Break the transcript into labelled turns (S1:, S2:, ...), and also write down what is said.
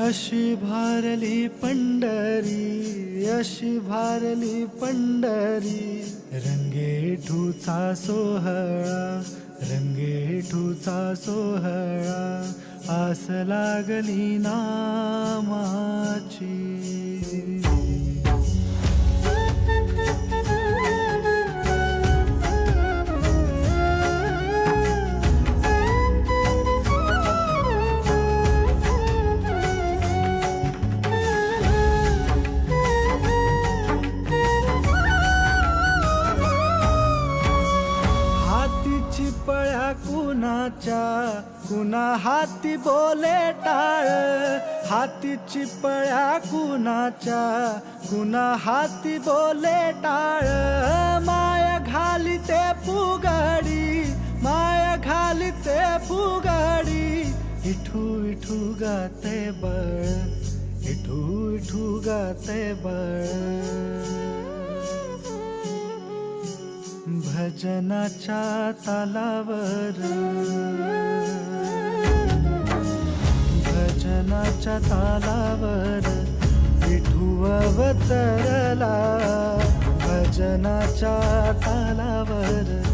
S1: अशी भारली पंढरी अशी भारली पंढरी. रंगेठूचा सोहळा रंगेठूचा सोहळा आस लागली नामाची. कुणाच्या कुणा हाती बोले टाळ. हातीची पळ्या कुणाच्या कुणा हाती बोले टाळ. माया घाली ते फुगाडी, माया घाली ते फुगाडी. इठू इठू गाते बळ, इठू इठू गाते बळ. भजनाच्या तालावर. भजनाच्या तालावर विठू अवतरला भजनाच्या तालावर